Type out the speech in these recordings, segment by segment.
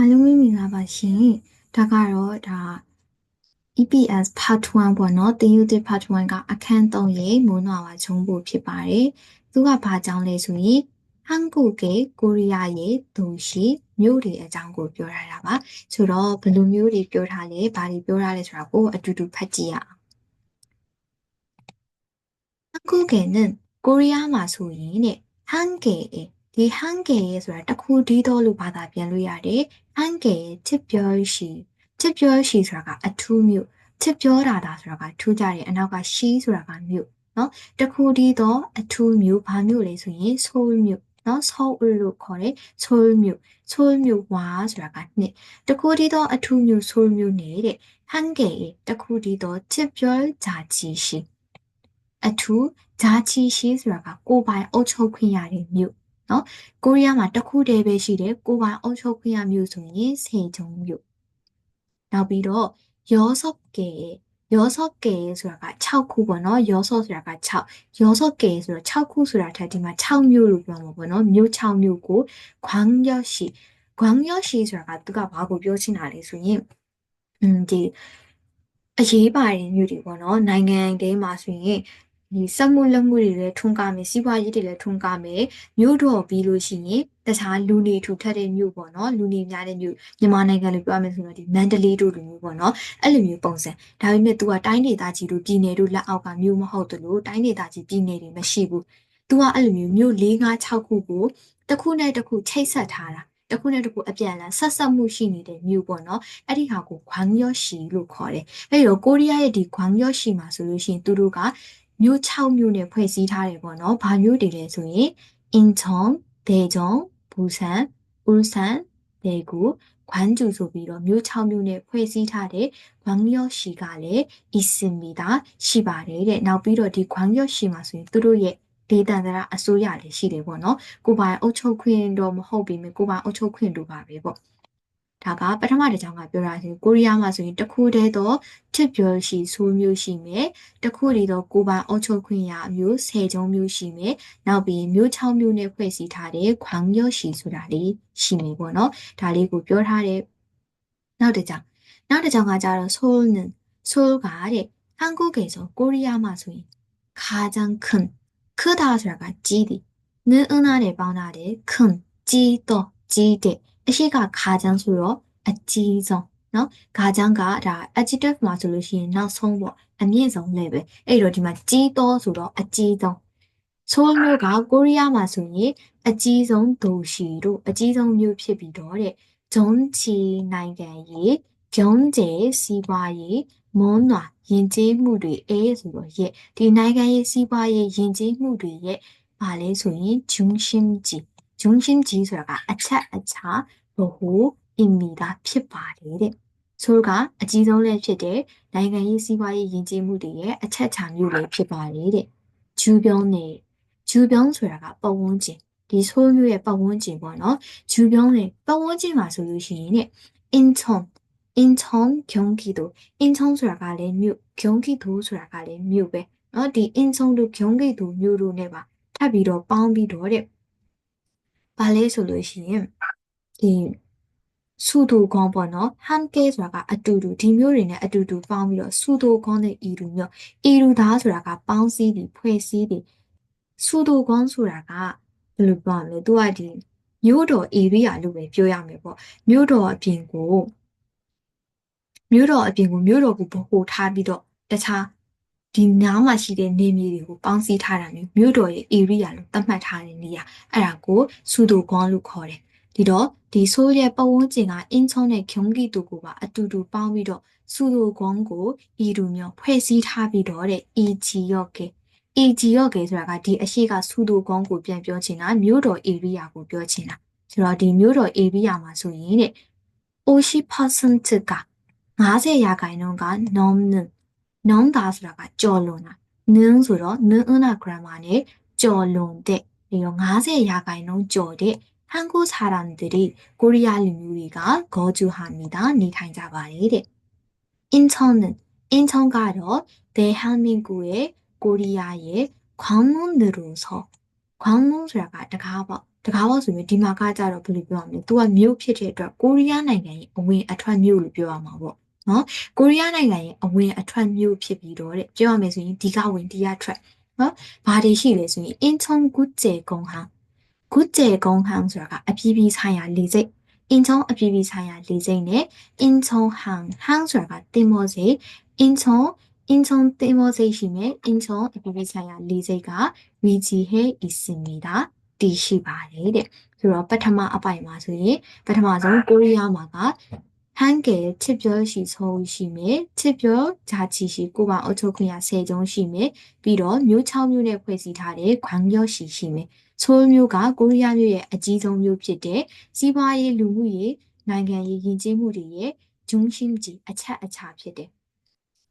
အားလုံးပဲမင်္ဂလာပါရှင်ဒါကတော့ဒါ EPS part 1ပေါ့နော်သင်ယူသစ် part 1ကအခန်း3ရဲ့မိုးနွားပါချုံးဖို့ဖြစ်ပါတယ်သူကဘာကြောင်းလဲဆိုရင်ဟန်ကုကေကိုရီးယားရဲ့ဒုရှိမြို့တွေအကြောင်းကိုပြောထားတာပါဆိုတော့ဘယ်လိုမျိုးတွေပြောထားလဲဘာတွေပြောထားလဲဆိုတာကိုအတူတူဖတ်ကြည့်ရအောင်ဟန်ကုကေ는ကိုရီးယားမှာဆိုရင်တဲ့ဟန်ကေ ဒီဟန်ကေရဲ့ဆိုတာတခုတည်းတော့လို့ဘာသာပြန်လို့ရတယ်ဟန်ကေရဲ့ချစ်ပြောရှိချစ်ပြောရှိဆိုတာကအထူးမျိုးချစ်ပြောတာဒါဆိုတာကထူးကြတယ်အနောက်ကရှိဆိုတာကမျိုးနော်တခုတည်းတော့အထူးမျိုးဘာမျိုးလဲဆိုရင်ဆိုးမျိုးနော်ဆိုးလို့ခေါ်တယ်ဆိုးမျိုးဆိုးမျိုးဝါဆိုတာကနှစ်တခုတည်းတော့အထူးမျိုးဆိုးမျိုးနေတဲ့ဟန်ကေရဲ့တခုတည်းတော့ချစ်ပြောကြချီရှိအထူးဂျာချီရှိဆိုတာကကိုယ်ပိုင်အုပ်ချုပ်ခွင့်ရတဲ့မြို့ နော်ကိုရီးယားမှာတစ်ခုတည်းပဲရှိတယ်ကိုပိုင်အုပ်ချုပ်ခွင့်ရမြို့ဆိုရင်စေဂျုံမြို့နောက်ပြီးတော့ယောဆော့ကေယောဆော့ကေဆိုတာက6ခုပေါ့နော်ယောဆော့ဆိုတာက6ယောဆော့ကေဆိုတော့6ခုဆိုတာထက်ဒီမှာ6မြို့လို့ပြောမှာပေါ့နော်မြို့6မြို့ကိုခွမ်ယောရှိခွမ်ယောရှိဆိုတာကသူကဘာကိုပြောချင်တာလဲဆိုရင်อืมဒီအရေးပါတဲ့မြို့တွေပေါ့နော်နိုင်ငံတွေမှာဆိုရင် ဒီစက်မှုလက်မှုတွေလည်းထွန်းကားမယ်စီးပွားရေးတွေလည်းထွန်းကားမယ်မြို့တော်ပြီးလို့ရှိရင်တခြားလူနေထူထပ်တဲ့မြို့ပေါ့နော်လူနေများတဲ့မြို့မြန်မာနိုင်ငံလိုပြောရမယ်ဆိုတော့ဒီမန္တလေးတို့လိုမျိုးပေါ့နော်အဲ့လိုမျိုးပုံစံဒါပေမဲ့ तू ကတိုင်းဒေသကြီးတို့ပြည်နယ်တို့လက်အောက်ကမြို့မဟုတ်သလိုတိုင်းဒေသကြီးပြည်နယ်တွေမရှိဘူး तू ကအဲ့လိုမျိုးမြို့၄၅၆ခုကိုတစ်ခုနဲ့တစ်ခုချိတ်ဆက်ထားတာတစ်ခုနဲ့တစ်ခုအပြန်အလှန်ဆက်ဆက်မှုရှိနေတဲ့မြို့ပေါ့နော်အဲ့ဒီဟာကိုခွမ်ယော့ရှီလို့ခေါ်တယ်အဲ့တော့ကိုရီးယားရဲ့ဒီခွမ်ယော့ရှီမှာဆိုလို့ရှိရင်သူတို့က မြို့6မြို့နဲ့ဖွဲ့စည်းထားတယ်ပေါ့နော်။ဘာမြို့တွေလဲဆိုရင်အင်ချွန်၊ဒေဂျွန်၊ဘူဆန်၊ဥဆန်၊ဒေဂူ၊ခွမ်ဂျူဆိုပြီးတော့မြို့6မြို့နဲ့ဖွဲ့စည်းထားတဲ့ခွမ်ယော့ရှီကလည်းအီစင်မီတာရှိပါတယ်တဲ့။နောက်ပြီးတော့ဒီခွမ်ယော့ရှီမှာဆိုရင်သူတို့ရဲ့ဒေသန္တရအစိုးရလည်းရှိတယ်ပေါ့နော်။ကိုပိုင်အုပ်ချုပ်ခွင့်တော့မဟုတ်ပြီမြကိုပိုင်အုပ်ချုပ်ခွင့်တို့ပါပဲပေါ့။ ဒါကပထမတစ်ကြောင်းကပြောတာဆိုကိုရီးယားမှာဆိုရင်တစ်ခုတည်းသောချစ်ပြောရှိဆိုးမျိုးရှိမယ်တစ်ခုတည်းသောကိုပိုင်အုပ်ချုပ်ခွင့်ရမျိုး၁၀ကျုံမျိုးရှိမယ်နောက်ပြီးမျိုး6မျိုးနဲ့ဖွဲ့စည်းထားတဲ့ခွမ်ယောရှိဆိုတာလေးရှိမယ်ပေါ့နော်ဒါလေးကိုပြောထားတဲ့နောက်တစ်ကြောင်းနောက်တစ်ကြောင်းကကြတော့ဆိုးနန်ဆိုးကတဲ့ဟန်ကိုကေဆိုကိုရီးယားမှာဆိုရင်ခါဂျန်ခွန်ခဒါဆိုတာကကြီးတယ်နင်းအနာနဲ့ပေါင်းထားတဲ့ခွန်ကြီးတော့ကြီးတဲ့ အရှိကခါချမ်းဆိုတော့အကြီးဆုံးနော်ဂါချမ်းကဒါ adjective မှာဆိုလို့ရှိရင်နောက်ဆုံးပေါ့အမြင့်ဆုံး level အဲ့တော့ဒီမှာကြီးတော့ဆိုတော့အကြီးဆုံးဆိုးမျိုးကကိုရီးယားမှာဆိုရင်အကြီးဆုံးဒိုရှီတို့အကြီးဆုံးမြို့ဖြစ်ပြီးတော့တဲ့ဂျုံချီနိုင်ငံရေးဂျုံကျဲစီးပွားရေးမွန်းနွာယဉ်ကျေးမှုတွေအဲဆိုတော့ရဲ့ဒီနိုင်ငံရေးစီးပွားရေးယဉ်ကျေးမှုတွေရဲ့ဘာလဲဆိုရင်ဂျုံရှင်ဂျီ ဂျွန်ရှင်းကြီးဆိုတာကအချက်အချာဘဟုအင်မီတာဖြစ်ပါတယ်တဲ့ဆိုကအကြီးဆုံးလည်းဖြစ်တဲ့နိုင်ငံရေးစီးပွားရေးယဉ်ကျေးမှုတွေရဲ့အချက်အချာမျိုးလည်းဖြစ်ပါတယ်တဲ့ဂျူပြောင်းနေဂျူပြောင်းဆိုတာကပတ်ဝန်းကျင်ဒီဆိုးမျိုးရဲ့ပတ်ဝန်းကျင်ပေါ့နော်ဂျူပြောင်းနေပတ်ဝန်းကျင်မှာဆိုလို့ရှိရင်တဲ့ intone intone ဂျုံကီတို့ intone ဆိုတာကလည်းမြို့ဂျုံကီတို့ဆိုတာကလည်းမြို့ပဲနော်ဒီ intone တို့ဂျုံကီတို့မြို့တို့ ਨੇ ပါထပ်ပြီးတော့ပေါင်းပြီးတော့တဲ့ ဘာလဲဆိုလို့ရှိရင်ဒီစုတူကောင်းပေါ့နော်ဟမ်ကေဆိုတာကအတူတူဒီမျိုးတွေနဲ့အတူတူပေါင်းပြီးတော့စုတူကောင်းတဲ့ဤတူမျိုးဤတူသားဆိုတာကပေါင်းစည်းပြီးဖွဲ့စည်းပြီးစုတူကောင်းဆိုတာကဘယ်လိုပြောမလဲသူကဒီမျိုးတော် area လို့ပဲပြောရမယ်ပေါ့မျိုးတော်အပြင်ကိုမျိုးတော်အပြင်ကိုမျိုးတော်ကိုဘို့ထားပြီးတော့တခြား ဒီနားမှာရှိတဲ့နေမြေတွေကိုပေါင်းစည်းထားတာမျိုးမြို့တော်ရဲ့ area လို့သတ်မှတ်ထားတဲ့နေရာအဲ့ဒါကိုစုတူကွန်လို့ခေါ်တယ်ဒီတော့ဒီဆိုးရဲ့ပတ်ဝန်းကျင်ကအင်းချုံနဲ့ဂျုံကီတူကိုပါအတူတူပေါင်းပြီးတော့စုတူကွန်ကိုဤတူမျိုးဖွဲ့စည်းထားပြီးတော့တဲ့ EG ရော့ကေ EG ရော့ကေဆိုတာကဒီအရှိကစုတူကွန်ကိုပြန်ပြောချင်တာမြို့တော် area ကိုပြောချင်တာဆိုတော့ဒီမြို့တော် area မှာဆိုရင်တဲ့80%က90ရာခိုင်နှုန်းက nom နောင်တာဆိုတာကကြော်လွန်တာနင်းဆိုတော့နင်းအနာ grammar နဲ့ကြော်လွန်တဲ့ဒီတော့90ရာခိုင်နှုန်းကြော်တဲ့ဟန်ကိုစာရန်တွေကိုရီးယားလူမျိုးတွေကဂေါ်ဂျူဟာမီတာနေထိုင်ကြပါတယ်တဲ့အင်ချောင်းနဲ့အင်ချောင်းကတော့ဒေဟန်မင်ကူရဲ့ကိုရီးယားရဲ့ခွန်မွန်ဒရူဆောခွန်မွန်ဆိုတာကတကားပေါ့တတကားပေါ့ဆိုရင်ဒီမှာကကြတော့ဘယ်လိုပြောရမလဲ။ तू ကမြို့ဖြစ်တဲ့အတွက်ကိုရီးယားနိုင်ငံရဲ့အဝင်အထွက်မြို့လို့ပြောရမှာပေါ့ နော်။ကိုရီးယားနိုင်ငံရဲ့အဝင်အထွက်မြို့ဖြစ်ပြီးတော့တဲ့ပြောရမယ်ဆိုရင်ဒီကဝင်ဒီကထွက်နော်။ဘာတွေရှိလဲဆိုရင်အင်းချုံကုကျေကုန်းဟန်ကုကျေကုန်းဟန်ဆိုတာကအပြည်ပြည်ဆိုင်ရာလေဆိပ်အင်းချုံအပြည်ပြည်ဆိုင်ရာလေဆိပ်နဲ့အင်းချုံဟန်ဟန်ဆိုတာကတင်မောစိအင်းချုံအင်းချုံတင်မောစိရှိမယ်အင်းချုံအပြည်ပြည်ဆိုင်ရာလေဆိပ်ကဝီဂျီဟဲအီစင်မီတာတည်ရှိပါတယ်တဲ့ဆိုတော့ပထမအပိုင်မှာဆိုရင်ပထမဆုံးကိုရီးယားမှာက ဟန်ကဲချစ်ပြောရှိဆုံးရှိမယ်ချစ်ပြောဂျာချီရှိကိုပါအုပ်ချုပ်ခွင့်ရ10ကျုံရှိမယ်ပြီးတော့မြို့6မြို့နဲ့ဖွဲ့စည်းထားတဲ့ခွန်ပြောရှိရှိမယ်ဆိုးမျိုးကကိုရီးယားမြို့ရဲ့အကြီးဆုံးမြို့ဖြစ်တဲ့ စီးပွားရေးလူမှုရေးနိုင်ငံရေးယဉ်ကျေးမှုတွေရဲ့ဂျုံရှင်းကြီးအချက်အချာဖြစ်တယ်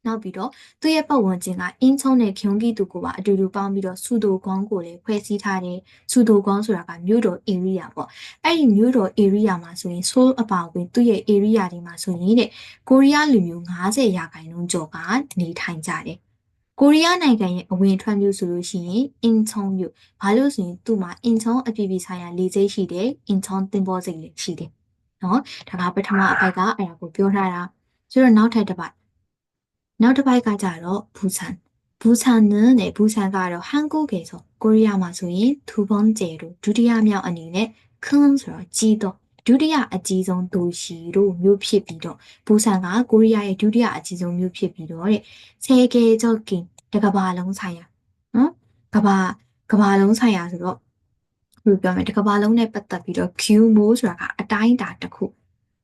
နောက်ပြီးတော့သူ့ရဲ့ပတ်ဝန်းကျင်ကအင်းချုံနဲ့ဂျုံကီတူကိုပါအတူတူပေါင်းပြီးတော့ဆူဒိုကွန်ကိုလည်းဖွဲ့စည်းထားတယ်ဆူဒိုကွန်ဆိုတာကမြို့တော် area ပေါ့အဲ့ဒီမြို့တော် area မှာဆိုရင် Seoul အပါအဝင်သူ့ရဲ့ area တွေမှာဆိုရင်တဲ့ကိုရီးယားလူမျိုး90ရာခိုင်နှုန်းကျော်ကနေထိုင်ကြတယ်ကိုရီးယားနိုင်ငံရဲ့အဝင်ထွက်မြို့ဆိုလို့ရှိရင်အင်ချုံမြို့ဘာလို့ဆိုရင်သူ့မှာအင်ချုံအပြည်ပြည်ဆိုင်ရာလေဆိပ်ရှိတယ်အင်ချုံတင်ပေါ်စိတ်လည်းရှိတယ်နော်ဒါကပထမအပိုက်ကအဲ့ဒါကိုပြောထားတာဆိုတော့နောက်ထပ်တစ်ပိုက် နောက်တစ်ပိုက်ကကြတော့ဘူဆန်ဘူဆန်နဲ့ဘူဆန်ကတော့ဟန်ကိုကေဆိုကိုရီးယားမှာဆိုရင်ထူပုံကျဲတို့ဒုတိယမြောက်အနေနဲ့ခွန်းဆိုတော့ကြီးတော့ဒုတိယအကြီးဆုံးဒိုရှီတို့မြို့ဖြစ်ပြီးတော့ဘူဆန်ကကိုရီးယားရဲ့ဒုတိယအကြီးဆုံးမြို့ဖြစ်ပြီးတော့တဲ့ဆယ်ကဲကျော်ကင်တကဘာလုံးဆိုင်ရာနော်ကဘာကဘာလုံးဆိုင်ရာဆိုတော့ဘယ်လိုပြောမလဲတကဘာလုံးနဲ့ပတ်သက်ပြီးတော့ Q မိုးဆိုတာကအတိုင်းအတာတစ်ခု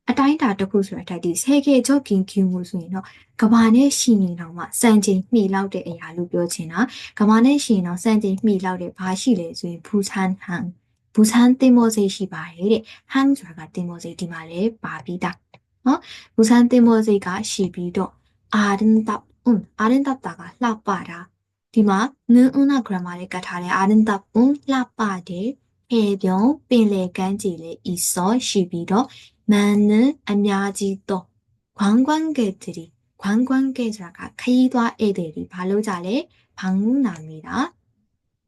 အတိုင်းအတာတစ်ခုဆိုတာတိုက်ဒီဆယ်ကဲကျော်ကင် Q မိုးဆိုရင်တော့ကဘာနဲ့ရှိနေတော့မှစံချိန်မှီလောက်တဲ့အရာလို့ပြောချင်တာကဘာနဲ့ရှိရင်တော့စံချိန်မှီလောက်တဲ့ဘာရှိလဲဆိုရင်ဘူဆန်ဟန်ဘူဆန်တင်မောစိတ်ရှိပါတယ်တဲ့ဟန်ဆိုတာကတင်မောစိတ်ဒီမှာလည်းပါပြီးသားနော်ဘူဆန်တင်မောစိတ်ကရှိပြီးတော့အာဒန်တပ်အွန်းအာဒန်တပ်တာကလှပတာဒီမှာနင်းဦးနာ grammar လေးကတ်ထားတယ်အာဒန်တပ်အွန်းလှပတယ်ဟေပြုံးပင်လေကမ်းခြေလေးဤစောရှိပြီးတော့ မန်နအများကြီးတော့관광객들이 관광객ဆိုတာကခရီးသွားဧည့်သည်တွေဘာလို့ကြလဲ방문합니다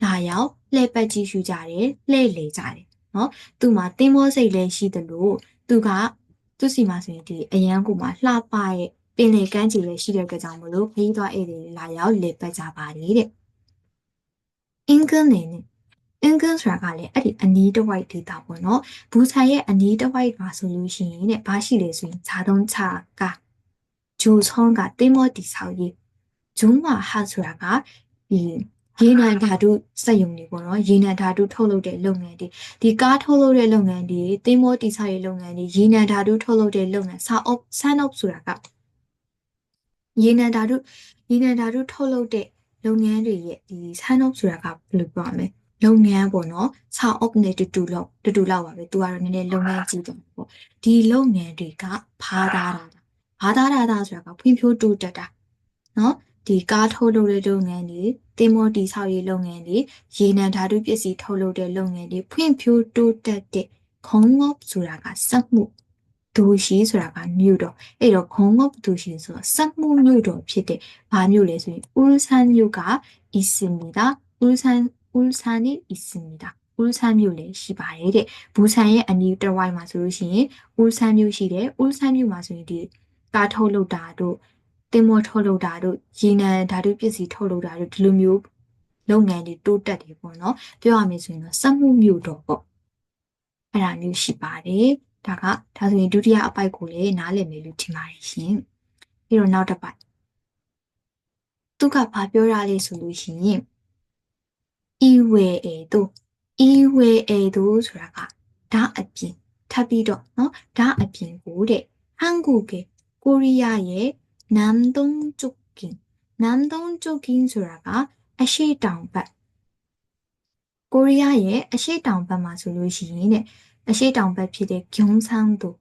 လာရောက်လှည့်ပတ်ကြည့်ရှုကြတယ်လှည့်လေကြတယ်နော်သူ့မှာတင်းမောစိတ်လည်းရှိတယ်လို့သူကသူ့စီမှာဆိုရင်ဒီအရန်ကိုမှလှပရဲ့ပင်လေကမ်းခြေလည်းရှိတဲ့အတွက်ကြောင့်မလို့ခရီးသွားဧည့်သည်လာရောက်လှည့်ပတ်ကြပါတယ်တဲ့အင်္ဂနေနဲ့ အင်္ဂန်ဆိုတာကလည်းအဲ့ဒီအနီးတစ်ဝိုက်ဒေတာပေါ့နော်ဘူဆန်ရဲ့အနီးတစ်ဝိုက်မှာဆိုလို့ရှိရင်တဲ့ဘာရှိလဲဆိုရင်ဂျာတုံးချကဂျိုချုံးကတိမောတီဆောက်ရေးဂျုံမာဟာဆိုတာကဒီရေနံဓာတုစက်ရုံတွေပေါ့နော်ရေနံဓာတုထုတ်လုပ်တဲ့လုပ်ငန်းတွေဒီကားထုတ်လုပ်တဲ့လုပ်ငန်းတွေသင်းမောတိဆောက်ရေးလုပ်ငန်းတွေရေနံဓာတုထုတ်လုပ်တဲ့လုပ်ငန်းစာအုပ်ဆန်းအုပ်ဆိုတာကရေနံဓာတုရေနံဓာတုထုတ်လုပ်တဲ့လုပ်ငန်းတွေရဲ့ဒီဆန်းအုပ်ဆိုတာကဘယ်လိုပြောရမလဲ လုပ်ငန်းပေါ့နော်စာအုပ်နဲ့တူတူလောက်တူတူလောက်ပါပဲသူကတော့နည်းနည်းလုပ်ငန်းကြီးတယ်ပေါ့ဒီလုပ်ငန်းတွေကဘာသာတာဘာသာတာဆိုတာကဖွံ့ဖြိုးတိုးတက်တာနော်ဒီကားထုတ်လုပ်တဲ့လုပ်ငန်းတွေတင်မောတီဆောက်ရေးလုပ်ငန်းတွေရေနံဓာတုပစ္စည်းထုတ်လုပ်တဲ့လုပ်ငန်းတွေဖွံ့ဖြိုးတိုးတက်တဲ့ခုံငေါ့ဆိုတာကစက်မှုဒိုရှိဆိုတာကမြို့တော်အဲ့တော့ခုံငေါ့ဒိုရှိဆိုတော့စက်မှုမြို့တော်ဖြစ်တဲ့ဘာမြို့လဲဆိုရင်ဥလဆန်မြို့ကအီစင်မီတာဥလဆန် ဥလဆန်နီအီစင်မီတာဥလဆန်မြို့လည်းရှိပါတယ်တဲ့ဘူဆန်ရဲ့အနီးတစ်ဝိုက်မှာဆိုလို့ရှိရင်ဥလဆန်မြို့ရှိတယ်ဥလဆန်မြို့မှာဆိုရင်ဒီကားထုတ်လုပ်တာတို့တင်မောထုတ်လုပ်တာတို့ရေနံဓာတုပစ္စည်းထုတ်လုပ်တာတို့ဒီလိုမျိုးလုပ်ငန်းတွေတိုးတက်တယ်ပေါ့နော်ပြောရမယ်ဆိုရင်တော့စက်မှုမျိုးတော့ပေါ့အဲ့ဒါမျိုးရှိပါတယ်ဒါကဒါဆိုရင်ဒုတိယအပိုက်ကိုလည်းနားလည်မယ်လို့ထင်ပါတယ်ရှင်ပြီးတော့နောက်တစ်ပိုက်သူကဘာပြောရလဲဆိုလို့ရှိရင် ဤဝေအေတို့ဤဝေအေတို့ဆိုတာကဒါအပြင်ထပ်ပြီးတော့เนาะဒါအပြင်ကိုတဲ့ဟန်ကူကေကိုရီးယားရဲ့နမ်ဒုံကျုကင်နမ်ဒုံကျုကင်ဆိုတာကအရှိတောင်ဘက်ကိုရီးယားရဲ့အရှိတောင်ဘက်မှာဆိုလို့ရှိရင်တဲ့အရှိတောင်ဘက်ဖြစ်တဲ့ဂျုံဆန်းတို့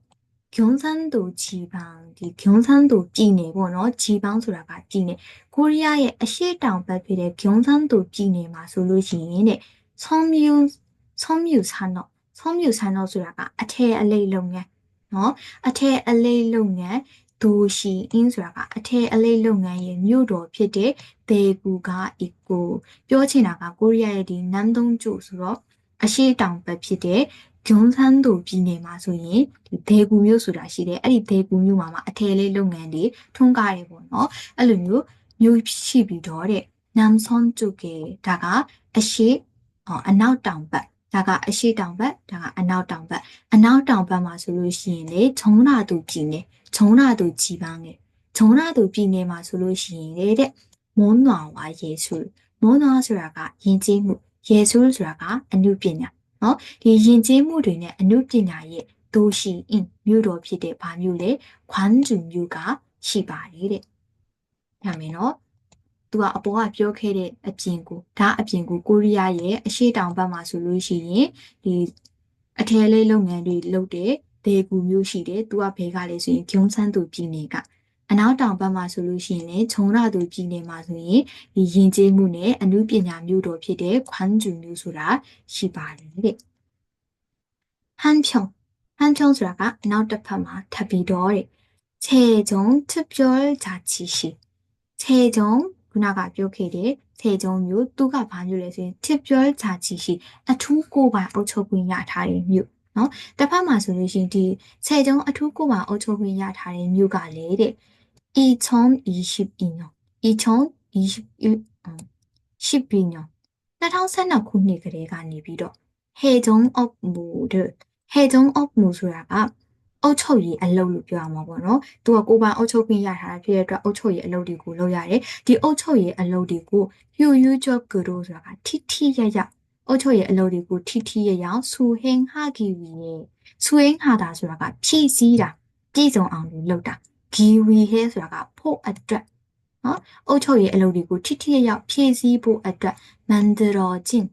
ဂျုံဆန်းတို့ချီပန်းဒီဂျုံဆန်းတို့ပြည်နယ်ပေါ့နော်ချီပန်းဆိုတာကပြည်နယ်ကိုရီးယားရဲ့အရှိတောင်ဘက်ဖြစ်တဲ့ဂျုံဆန်းတို့ပြည်နယ်မှာဆိုလို့ရှိရင်တဲ့ဆောင်းမြူဆောင်းမြူဆန်းတော့ဆောင်းမြူဆန်းတော့ဆိုတာကအထည်အလိပ်လုပ်ငန်းနော်အထည်အလိပ်လုပ်ငန်းဒိုရှိအင်းဆိုတာကအထည်အလိပ်လုပ်ငန်းရဲ့မြို့တော်ဖြစ်တဲ့ဒေဂူကအီကိုပြောချင်တာကကိုရီးယားရဲ့ဒီနမ်ဒုံကျိုဆိုတော့အရှိတောင်ဘက်ဖြစ်တဲ့ ဂွန်းဆန်းတို့ပြည်နယ်မှာဆိုရင်ဒီဒေဂူမြို့ဆိုတာရှိတယ်အဲ့ဒီဒေဂူမြို့မှာမှာအထည်လေးလုပ်ငန်းတွေထွန်းကားတယ်ပေါ့နော်အဲ့လိုမျိုးမြို့ရှိပြီးတော့တဲ့နမ်ဆွန်ကျုကေဒါကအရှိအော်အနောက်တောင်ဘက်ဒါကအရှိတောင်ဘက်ဒါကအနောက်တောင်ဘက်အနောက်တောင်ဘက်မှာဆိုလို့ရှိရင်လေဂျုံနာတူပြည်နယ်ဂျုံနာတူကြီးပန်းငယ်ဂျုံနာတူပြည်နယ်မှာဆိုလို့ရှိရင်လေတဲ့မွန်းနွာဝါယေဆုမွန်းနွာဆိုတာကယဉ်ကျေးမှုယေဆုဆိုတာကအနုပညာ နော်ဒီယဉ်ကျေးမှုတွေနဲ့အနုပညာရဲ့ဒိုရှိအင်းမြို့တော်ဖြစ်တဲ့ဘာမြို့လဲခွမ်ဂျူမြို့ကရှိပါတယ်တဲ့။ဒါမင်းနော်သူကအပေါ်ကပြောခဲ့တဲ့အပြင်ကိုဒါအပြင်ကိုကိုရီးယားရဲ့အရှေ့တောင်ဘက်မှာဆိုလို့ရှိရင်ဒီအထည်လေးလုပ်ငန်းတွေလုပ်တဲ့ဒေဂူမျိုးရှိတယ်သူကဘဲကလည်းဆိုရင်ဂုံဆန်းသူပြည်နယ်က အနောက်တောင်ဘက်မှာဆိုလို့ရှိရင်လည်းခြုံရသူပြည်နယ်မှာဆိုရင်ဒီယဉ်ကျေးမှုနဲ့အမှုပညာမျိုးတော်ဖြစ်တဲ့ခွမ်ဂျူမျိုးဆိုတာရှိပါတယ်တဲ့ဟန်ဖြုံဟန်ဖြုံဆိုတာကအနောက်တစ်ဖက်မှာထပ်ပြီးတော့တဲ့ခြေကျုံချပြောကြချီရှိခြေကျုံခုနကပြောခဲ့တဲ့ထေကျုံမျိုးသူကဘာမျိုးလဲဆိုရင်ချစ်ပြောချာချီရှိအထူးကိုပါအုပ်ချုပ်ခွင့်ရထားတဲ့မျိုးနော်တစ်ဖက်မှာဆိုလို့ရှိရင်ဒီခြေကျုံအထူးကိုပါအုပ်ချုပ်ခွင့်ရထားတဲ့မျိုးကလေတဲ့ 2021년 2021 12년 2012ခုနှစ်ကလေးကနေပြီးတော့ Hejong of Mu တို့ Hejong of Mu ဆိုတာကအုတ်ချုပ်ကြီးအလုပ်လို့ပြောရမှာပေါ့နော်။သူကကိုပိုင်အုတ်ချုပ်ပြင်ရထားတာဖြစ်တဲ့အတွက်အုတ်ချုပ်ကြီးအလုပ်တွေကိုလုပ်ရတယ်။ဒီအုတ်ချုပ်ကြီးအလုပ်တွေကို Yu Yu Job Guru ဆိုတာကထိထိရရအုတ်ချုပ်ရဲ့အလုပ်တွေကိုထိထိရရဆူဟင်းဟာကီဝီရဲ့ဆူဟင်းဟာတာဆိုတာကဖြည့်စည်းတာပြည့်စုံအောင်လုပ်တာ။ ဂီဝီဟဲဆိုတာကဖို့အတွက်နော်အုတ်ချုပ်ရဲ့အလုပ်တွေကိုထိထိရရဖြည့်ဆည်းဖို့အတွက်မန်ဒရောဂျင်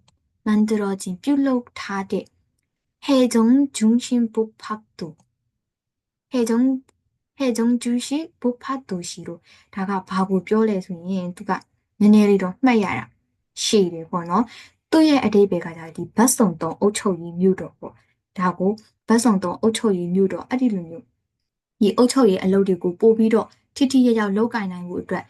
မန်ဒရောဂျင်ပြုလုပ်ထားတဲ့ဟေဂျုံဂျုံရှင်ပုဖတ်တူဟေဂျုံဟေဂျုံဂျူရှိပုဖတ်တူရှိလို့ဒါကဘာကိုပြောလဲဆိုရင်သူကနည်းနည်းလေးတော့မှတ်ရတာရှိတယ်ပေါ့နော်သူ့ရဲ့အတိတ်ဘက်ကကြာဒီဘတ်စုံတုံအုတ်ချုပ်ကြီးမြို့တော်ပေါ့ဒါကိုဘတ်စုံတုံအုတ်ချုပ်ကြီးမြို့တော်အဲ့ဒီလိုမျိုး ဒီအုတ်ချုပ်ရေးအလုပ်တွေကိုပို့ပြီးတော့ထိထိရရောက်လောက်ကင်နိုင်မှုအတွက်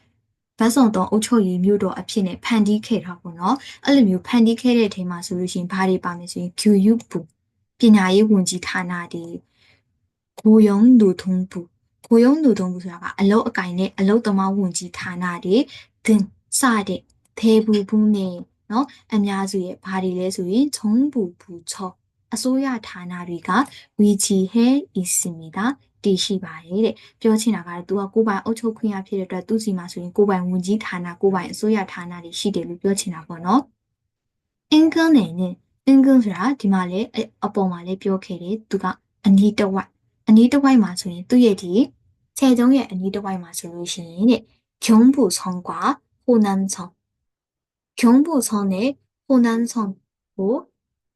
ဗတ်စုံတုံအုတ်ချုပ်ရေးမြို့တော်အဖြစ်နဲ့ဖန်တီးခဲ့တာပေါ့နော်အဲ့လိုမျိုးဖန်တီးခဲ့တဲ့အချိန်မှာဆိုလို့ရှိရင်ဘာတွေပါမယ်ဆိုရင် QU ပူပညာရေးဝန်ကြီးဌာနတွေကိုယုံလူထုံးပူကိုယုံလူထုံးပူဆိုတာကအလုတ်အကင်နဲ့အလုတ်သမားဝန်ကြီးဌာနတွေတင်စတဲ့သေးဘူးဘူးနဲ့နော်အများစုရဲ့ဘာတွေလဲဆိုရင်ချုံပူပူချောအစိုးရဌာနတွေကဝီချီဟဲအီစီမီတာ တည်ရှိပါတယ်တဲ့ပြောချင်တာကတော့ तू ကကိုယ်ပိုင်အုပ်ချုပ်ခွင့်ရဖြစ်တဲ့အတွက်သူ့စီမှာဆိုရင်ကိုယ်ပိုင်ဝန်ကြီးဌာနကိုယ်ပိုင်အစိုးရဌာနတွေရှိတယ်လို့ပြောချင်တာပေါ့နော် income နဲ့ income ဆိုတာဒီမှာလည်းအပေါ်မှာလည်းပြောခဲ့တယ်သူကအနီးတဝိုက်အနီးတဝိုက်မှာဆိုရင်သူ့ရဲ့ဒီခြေကျုံးရဲ့အနီးတဝိုက်မှာဆိုလို့ရှိရင်တဲ့ဂျုံဘူဆောင်กว่าဟိုနန်ဆောင်ဂျုံဘူဆောင်နဲ့ဟိုနန်ဆောင်ကို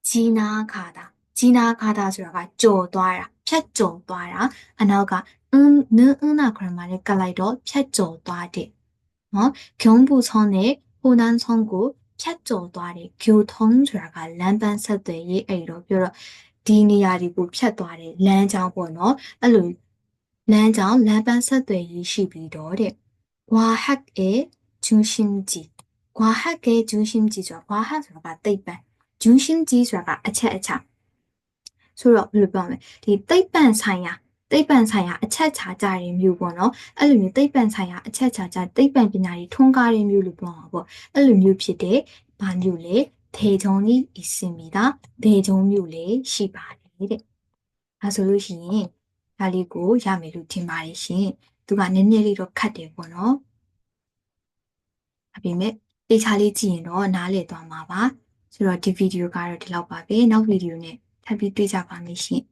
ဂျီနာခါတာဂျီနာခါတာဆိုတာကကြော်သွားတာ ဖြတ်ကျော်သွားတာအနောက်ကအင်းနင်းအင်းနာခရမနဲ့ကလိုက်တော့ဖြတ်ကျော်သွားတယ်နော်ဂျုံဘူးဆောင်နဲ့ဟိုနန်းဆောင်ကိုဖြတ်ကျော်သွားတယ်ဂျိုထုံးဆိုတာကလမ်းပန်းဆက်သွယ်ရေးအဲ့တော့ပြောတော့ဒီနေရာတွေကိုဖြတ်သွားတယ်လမ်းကြောင်းပေါ့နော်အဲ့လိုလမ်းကြောင်းလမ်းပန်းဆက်သွယ်ရေးရှိပြီးတော့တဲ့ဂွာဟက်အေဂျူရှင်ဂျီဂွာဟက်ကေဂျူရှင်ဂျီဆိုတာဂွာဟက်ဆိုတာကတိတ်ပန်းဂျူရှင်ဂျီဆိုတာကအချက်အချာ ဆိုတော့ဘယ်လိုပြောမလဲဒီသိပ္ပံဆိုင်ရာသိပ္ပံဆိုင်ရာအချက်ချာကြတဲ့မျိုးပေါ့နော်အဲ့လိုမျိုးသိပ္ပံဆိုင်ရာအချက်ချာကြသိပ္ပံပညာတွေထွန်းကားတဲ့မျိုးလို့ပြောမှာပေါ့အဲ့လိုမျိုးဖြစ်တဲ့ဘာမျိုးလဲဒေဂျုံကြီးအစင်မီတာဒေဂျုံမျိုးလေးရှိပါတယ်တဲ့ဒါဆိုလို့ရှိရင်ဒါလေးကိုရမယ်လို့ထင်ပါတယ်ရှင်သူကနည်းနည်းလေးတော့ခတ်တယ်ပေါ့နော်အပြင်မဲ့တေချာလေးကြည့်ရင်တော့နားလည်သွားမှာပါဆိုတော့ဒီဗီဒီယိုကတော့ဒီလောက်ပါပဲနောက်ဗီဒီယိုနဲ့ ထပ်ပြီးတွေ့ကြပါမယ်ရှင်